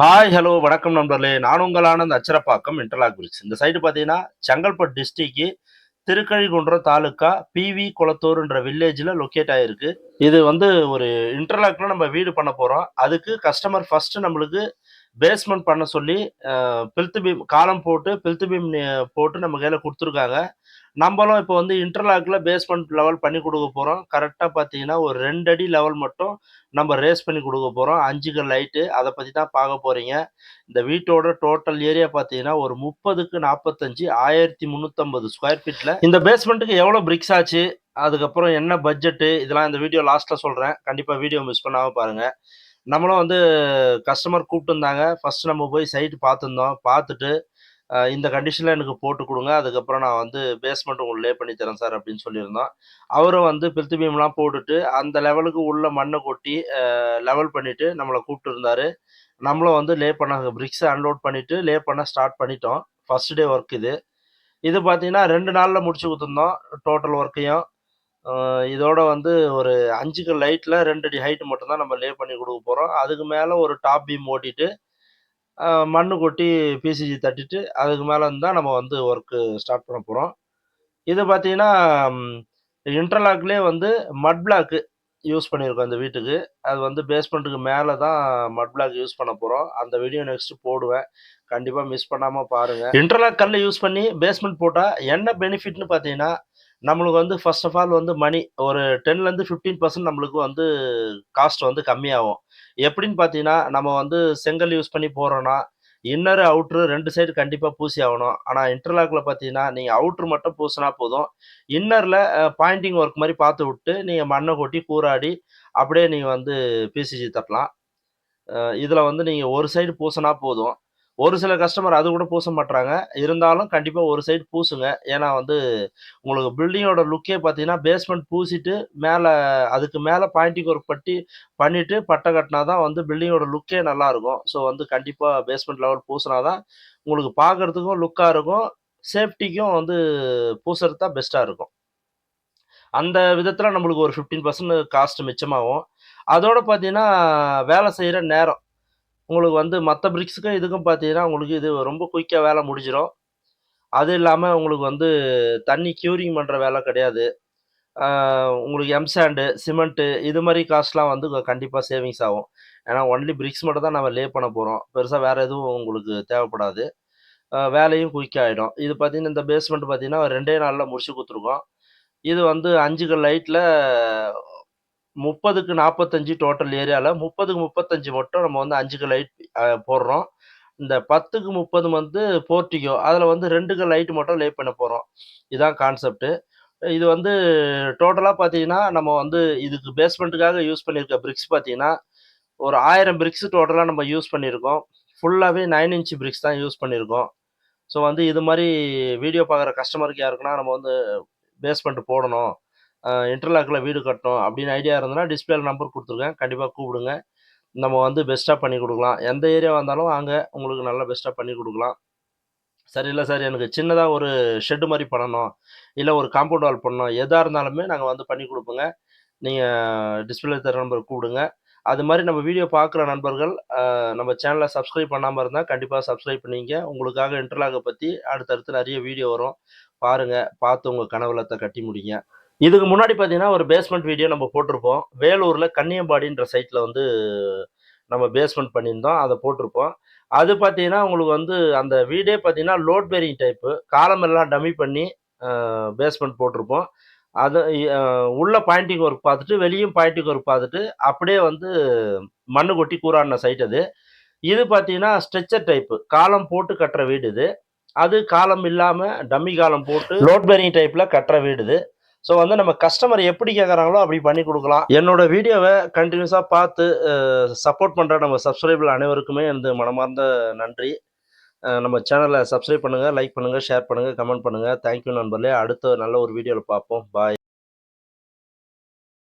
Hi hello வணக்கம் நண்பர்களே. நான் உங்கள் ஆனந்த் அச்சரப்பாக்கம் இன்டர்லாக் பிரிட்ஜ் இந்த சைடு பார்த்தீங்கன்னா செங்கல்பட்டு டிஸ்ட்ரிக்கு திருக்கழிகுன்றம் தாலுக்கா பிவி குளத்தூர்ன்ற வில்லேஜில் லொக்கேட் ஆகிருக்கு இது வந்து ஒரு இன்டர்லாக்ல நம்ம வீடு பண்ண போகிறோம் அதுக்கு கஸ்டமர் ஃபர்ஸ்ட் நம்மளுக்கு பேஸ்மெண்ட் பண்ண சொல்லி பில்த்து பீம் காலம் போட்டு பில்த்து பீம் போட்டு நம்ம கையில் கொடுத்துருக்காங்க. நம்மளும் இப்போ வந்து இன்டர்லாக்ல பேஸ்மெண்ட் லெவல் பண்ணி கொடுக்க போகிறோம் கரெக்டாக பார்த்தீங்கன்னா ஒரு ரெண்டு அடி லெவல் மட்டும் நம்ம ரேஸ் பண்ணி கொடுக்க போகிறோம் அஞ்சுக்கு லைட்டு அதை பற்றி தான் பார்க்க போகிறீங்க இந்த வீட்டோட டோட்டல் ஏரியா பார்த்தீங்கன்னா ஒரு முப்பதுக்கு நாற்பத்தஞ்சு ஆயிரத்தி முந்நூற்றம்பது ஸ்கொயர் ஃபீட்டில் இந்த பேஸ்மெண்ட்டுக்கு எவ்வளோ பிரிக்ஸ் ஆச்சு? அதுக்கப்புறம் என்ன பட்ஜெட்டு இதெல்லாம் இந்த வீடியோ லாஸ்ட்டில் சொல்கிறேன் கண்டிப்பாக வீடியோ மிஸ் பண்ணாமல் பாருங்கள் நம்மளும் வந்து கஸ்டமர் கூப்பிட்டுருந்தாங்க. ஃபஸ்ட்டு நம்ம போய் சைட்டு பார்த்துருந்தோம். பார்த்துட்டு இந்த கண்டிஷனில் எனக்கு போட்டு கொடுங்க. அதுக்கப்புறம் நான் வந்து பேஸ்மெண்ட் உங்களுக்கு லே பண்ணி தரேன் சார் அப்படின்னு சொல்லியிருந்தோம். அவரும் வந்து பில்த்து பீம்லாம் போட்டுட்டு அந்த லெவலுக்கு உள்ள மண்ணை கொட்டி லெவல் பண்ணிவிட்டு நம்மளை கூப்பிட்டுருந்தாரு. நம்மளும் வந்து லே பண்ண பிரிக்ஸை அன்லோட் பண்ணிவிட்டு லே பண்ண ஸ்டார்ட் பண்ணிட்டோம். ஃபர்ஸ்ட் டே ஒர்க் இது. இது பார்த்தீங்கன்னா ரெண்டு நாளில் முடிச்சு கொடுத்துருந்தோம் டோட்டல் ஒர்க்கையும் இதோட வந்து ஒரு அஞ்சுக்கு லைட்டில் ரெண்டு அடி ஹைட் மட்டும்தான் நம்ம லே பண்ணி கொடுக்க போகிறோம் அதுக்கு மேலே ஒரு டாப் பீம் ஓட்டிட்டு மண்ணு கொட்டி பிசிஜி தட்டிட்டு அதுக்கு மேலே தான் நம்ம வந்து ஒர்க்கு ஸ்டார்ட் பண்ண போகிறோம் இது பார்த்தீங்கன்னா இன்டர்லாக்லேயே வந்து மட் பிளாக்கு யூஸ் பண்ணியிருக்கோம் இந்த வீட்டுக்கு. அது வந்து பேஸ்மெண்ட்டுக்கு மேலே தான் மட் பிளாக் யூஸ் பண்ண போகிறோம் அந்த வீடியோ நெக்ஸ்ட் போடுவேன். கண்டிப்பாக மிஸ் பண்ணாமல் பாருங்கள் இன்டர்லாக் கல் யூஸ் பண்ணி பேஸ்மெண்ட் போட்டால் என்ன பெனிஃபிட்னு பார்த்தீங்கன்னா நம்மளுக்கு வந்து ஃபர்ஸ்ட் ஆஃப் ஆல் வந்து மணி ஒரு டென்லேருந்து ஃபிஃப்டீன் பர்சன்ட் நம்மளுக்கு வந்து காஸ்ட் வந்து கம்மியாகும். எப்படின்னு பார்த்தீங்கன்னா நம்ம வந்து செங்கல் யூஸ் பண்ணி போகிறோன்னா இன்னரு அவுட்ரு ரெண்டு சைடு கண்டிப்பாக பூசி ஆகணும். ஆனால் இன்டர்லாக்ல பார்த்தீங்கன்னா நீங்கள் அவுட்ரு மட்டும் பூசினா போதும். இன்னரில் பாயிண்டிங் ஒர்க் மாதிரி பார்த்து விட்டு நீங்கள் மண்ணை கொட்டி கூறாடி அப்படியே நீங்கள் வந்து பிசிஜி தட்டலாம். இதில் வந்து நீங்கள் ஒரு சைடு பூசினா போதும். ஒரு சில கஸ்டமர் அது கூட பூச மாட்றாங்க. இருந்தாலும் கண்டிப்பாக ஒரு சைடு பூசுங்க. ஏன்னா வந்து உங்களுக்கு பில்டிங்கோட லுக்கே பார்த்தீங்கன்னா பேஸ்மெண்ட் பூசிட்டு மேலே அதுக்கு மேலே பாயிண்டிங் ஒர்க் பட்டி பண்ணிவிட்டு பட்டை கட்டினா தான் வந்து பில்டிங்கோட லுக்கே நல்லாயிருக்கும் ஸோ வந்து கண்டிப்பாக பேஸ்மெண்ட் லெவல் பூசினா தான் உங்களுக்கு பார்க்கறதுக்கும் லுக்காக இருக்கும். சேஃப்டிக்கும் வந்து பூசுறது தான் பெஸ்ட்டாக இருக்கும். அந்த விதத்தில் நம்மளுக்கு ஒரு ஃபிஃப்டீன் பர்சன்ட் காஸ்ட் மிச்சமாகும். அதோட பார்த்தீங்கன்னா வேலை செய்கிற நேரம். உங்களுக்கு வந்து மற்ற பிரிக்ஸுக்கும் இதுக்கும் பார்த்தீங்கன்னா உங்களுக்கு இது ரொம்ப குயிக்காக வேலை முடிஞ்சிடும் அது இல்லாமல் உங்களுக்கு வந்து தண்ணி க்யூரிங் பண்ணுற வேலை கிடையாது. உங்களுக்கு எம்சாண்டு சிமெண்ட்டு இது மாதிரி காஸ்ட்லாம் வந்து கண்டிப்பாக சேவிங்ஸ் ஆகும். ஏன்னா ஒன்லி பிரிக்ஸ் மட்டும் தான் நம்ம லே பண்ண போகிறோம் பெருசாக வேறு எதுவும் உங்களுக்கு தேவைப்படாது. வேலையும் குயிக்காக ஆகிடும் இது பார்த்தீங்கன்னா இந்த பேஸ்மெண்ட் பார்த்தீங்கன்னா ரெண்டே நாளில் முடிச்சு கொடுத்துருக்கோம். இது வந்து அஞ்சுக்கு லைட்டில் முப்பதுக்கு நாற்பத்தஞ்சு டோட்டல் ஏரியாவில் முப்பதுக்கு முப்பத்தஞ்சு மட்டும் நம்ம வந்து அஞ்சுக்கு லைட் போடுறோம். இந்த பத்துக்கு முப்பது வந்து போர்ட்டிகோ அதில் வந்து ரெண்டுக்கு லைட் மட்டும் லே பண்ண போகிறோம் இதுதான் கான்செப்ட்டு இது வந்து டோட்டலாக பார்த்தீங்கன்னா நம்ம வந்து இதுக்கு பேஸ்மெண்ட்டுக்காக யூஸ் பண்ணியிருக்க பிரிக்ஸ் பார்த்தீங்கன்னா ஒரு ஆயிரம் பிரிக்ஸ் டோட்டலாக நம்ம யூஸ் பண்ணியிருக்கோம் ஃபுல்லாகவே நைன் இன்ச் பிரிக்ஸ் தான் யூஸ் பண்ணியிருக்கோம் ஸோ வந்து இது மாதிரி வீடியோ பார்க்குற கஸ்டமருக்கு யாருக்குன்னா நம்ம வந்து பேஸ்மெண்ட் போடணும். இன்டர்லாக்கில் வீடு கட்டணும் அப்படின்னு ஐடியா இருந்ததுன்னா டிஸ்பிளேல நம்பர் கொடுத்துருக்கேன். கண்டிப்பாக கூப்பிடுங்க. நம்ம வந்து பெஸ்ட்டாக பண்ணி கொடுக்கலாம். எந்த ஏரியா வந்தாலும் அங்கே உங்களுக்கு நல்லா பெஸ்ட்டாக பண்ணி கொடுக்கலாம். சரி இல்லை சார் எனக்கு சின்னதாக ஒரு ஷெட்டு மாதிரி பண்ணணும். இல்லை ஒரு காம்பவுண்ட் வால் பண்ணணும். எதாக இருந்தாலுமே நாங்கள் வந்து பண்ணி கொடுப்போங்க. நீங்கள் டிஸ்பிளே தர நம்பர் கூப்பிடுங்க. அது மாதிரி நம்ம வீடியோ பார்க்குற நண்பர்கள் நம்ம சேனலை சப்ஸ்கிரைப் பண்ணாமல் இருந்தால் கண்டிப்பாக சப்ஸ்கிரைப் பண்ணிங்க உங்களுக்காக இன்டர்லாகை பற்றி அடுத்தடுத்து நிறைய வீடியோ வரும். பாருங்கள் பார்த்து உங்கள் கனவுலத்தை கட்டி முடிங்க. இதுக்கு முன்னாடி பார்த்தீங்கன்னா ஒரு பேஸ்மெண்ட் வீடியோ நம்ம போட்டிருப்போம். வேலூரில் கன்னியம்பாடின்ற சைட்டில் வந்து நம்ம பேஸ்மெண்ட் பண்ணியிருந்தோம். அதை போட்டிருப்போம். அது பார்த்தீங்கன்னா உங்களுக்கு வந்து அந்த வீடே பார்த்தீங்கன்னா லோட் பேரிங் டைப்பு காலமெல்லாம் டம்மி பண்ணி பேஸ்மெண்ட் போட்டிருப்போம். அது உள்ள பாயிண்டிங் ஒர்க் பார்த்துட்டு வெளியும் பாயிண்டிங் ஒர்க் பார்த்துட்டு அப்படியே வந்து மண்ணு கொட்டி கூறாடின சைட் அது. இது பார்த்தீங்கன்னா ஸ்ட்ரெச்சர் டைப்பு காலம் போட்டு கட்டுற வீடு இது. அது காலம் இல்லாமல் டம்மி காலம் போட்டு லோட் பேரிங் டைப்பில் கட்டுற வீடு இது. ஸோ வந்து நம்ம கஸ்டமர் எப்படி கேட்குறாங்களோ அப்படி பண்ணி கொடுக்கலாம். என்னோட வீடியோவை கண்டினியூஸாக பார்த்து சப்போர்ட் பண்ணுற நம்ம சப்ஸ்கிரைபர் அனைவருக்குமே எனது மனமார்ந்த நன்றி. நம்ம சேனலை சப்ஸ்கிரைப் பண்ணுங்கள் லைக் பண்ணுங்கள் ஷேர் பண்ணுங்கள் கமெண்ட் பண்ணுங்கள் தேங்க்யூ நண்பர்களே. அடுத்த நல்ல ஒரு வீடியோவில் பார்ப்போம். பாய்